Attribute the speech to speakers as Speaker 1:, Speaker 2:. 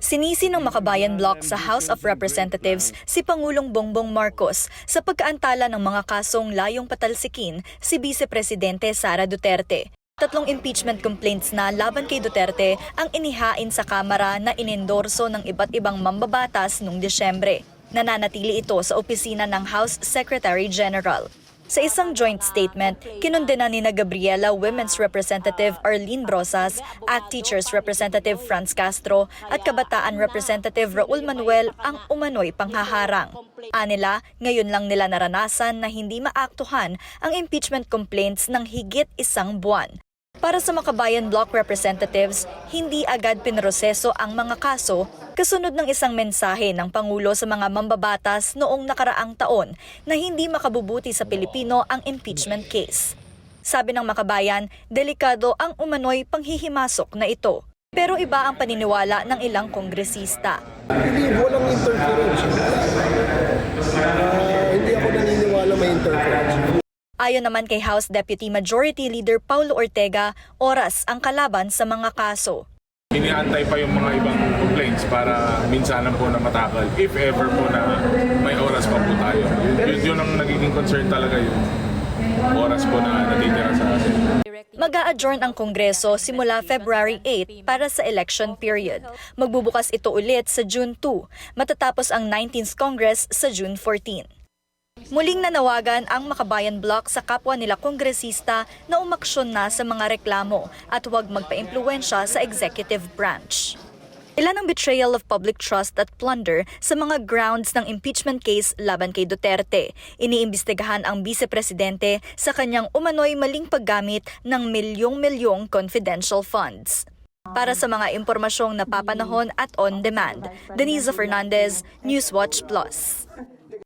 Speaker 1: Sinisi ng Makabayan Bloc sa House of Representatives si Pangulong Bongbong Marcos sa pagkaantala ng mga kasong layong patalsikin si Vice Presidente Sara Duterte. Tatlong impeachment complaints na laban kay Duterte ang inihain sa Kamara na inendorso ng iba't ibang mambabatas noong Desyembre. Nananatili ito sa opisina ng House Secretary General. Sa isang joint statement, kinundena ni na Gabriela Women's Representative Arlene Brosas, ACT Teachers Representative Franz Castro at Kabataan Representative Raul Manuel ang umano'y panghaharang. Anila, ngayon lang nila naranasan na hindi maaktuhan ang impeachment complaints ng higit isang buwan. Para sa Makabayan Bloc Representatives, hindi agad pinroseso ang mga kaso kasunod ng isang mensahe ng Pangulo sa mga mambabatas noong nakaraang taon na hindi makabubuti sa Pilipino ang impeachment case. Sabi ng Makabayan, delikado ang umano'y panghihimasok na ito. Pero iba ang paniniwala ng ilang kongresista.
Speaker 2: Hindi, walang interference. Ah, hindi ako naniniwala may interference.
Speaker 1: Ayon naman kay House Deputy Majority Leader Paulo Ortega, oras ang kalaban sa mga kaso.
Speaker 3: Iniantay pa yung mga ibang complaints para minsanan po na matakal. If ever po na may oras pa po tayo. Yun, yun ang nagiging concern talaga yung oras po na natitira sa atin.
Speaker 1: Mag-a-adjourn ang Kongreso simula February 8 para sa election period. Magbubukas ito ulit sa June 2, matatapos ang 19th Congress sa June 14. Muling nanawagan ang Makabayan Bloc sa kapwa nila kongresista na umaksyon na sa mga reklamo at huwag magpa-impluensya sa executive branch. Ilan ang betrayal of public trust at plunder sa mga grounds ng impeachment case laban kay Duterte. Iniimbestigahan ang vice-presidente sa kanyang umano'y maling paggamit ng milyong-milyong confidential funds. Para sa mga impormasyong napapanahon at on demand, Denise Fernandez, Newswatch Plus.